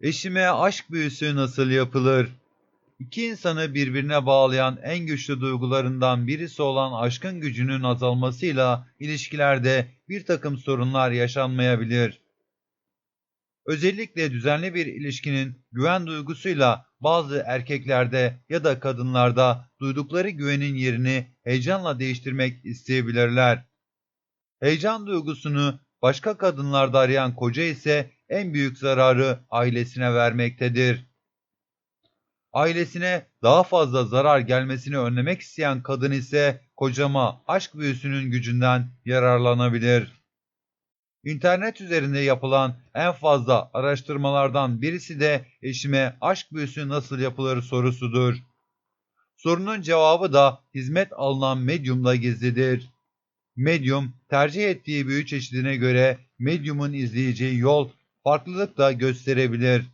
Eşime aşk büyüsü nasıl yapılır? İki insanı birbirine bağlayan en güçlü duygularından birisi olan aşkın gücünün azalmasıyla ilişkilerde bir takım sorunlar yaşanmayabilir. Özellikle düzenli bir ilişkinin güven duygusuyla bazı erkeklerde ya da kadınlarda duydukları güvenin yerini heyecanla değiştirmek isteyebilirler. Heyecan duygusunu başka kadınlarda arayan koca ise en büyük zararı ailesine vermektedir. Ailesine daha fazla zarar gelmesini önlemek isteyen kadın ise kocama aşk büyüsünün gücünden yararlanabilir. İnternet üzerinde yapılan en fazla araştırmalardan birisi de eşime aşk büyüsü nasıl yapılır sorusudur. Sorunun cevabı da hizmet alınan medyumda gizlidir. Medyum tercih ettiği büyü çeşidine göre medyumun izleyeceği yol farklılık da gösterebilir.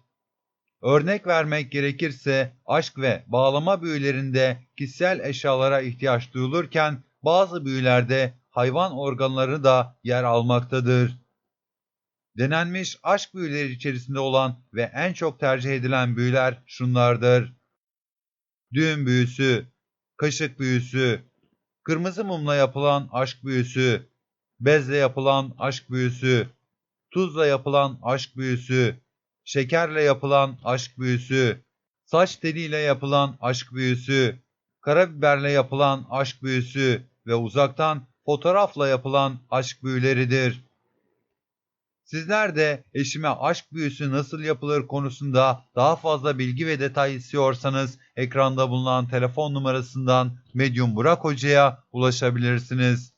Örnek vermek gerekirse aşk ve bağlama büyülerinde kişisel eşyalara ihtiyaç duyulurken bazı büyülerde hayvan organları da yer almaktadır. Denenmiş aşk büyüleri içerisinde olan ve en çok tercih edilen büyüler şunlardır. Düğün büyüsü, kaşık büyüsü, kırmızı mumla yapılan aşk büyüsü, bezle yapılan aşk büyüsü, tuzla yapılan aşk büyüsü, şekerle yapılan aşk büyüsü, saç teliyle yapılan aşk büyüsü, karabiberle yapılan aşk büyüsü ve uzaktan fotoğrafla yapılan aşk büyüleridir. Sizler de eşime aşk büyüsü nasıl yapılır konusunda daha fazla bilgi ve detay istiyorsanız ekranda bulunan telefon numarasından Medyum Burak Hoca'ya ulaşabilirsiniz.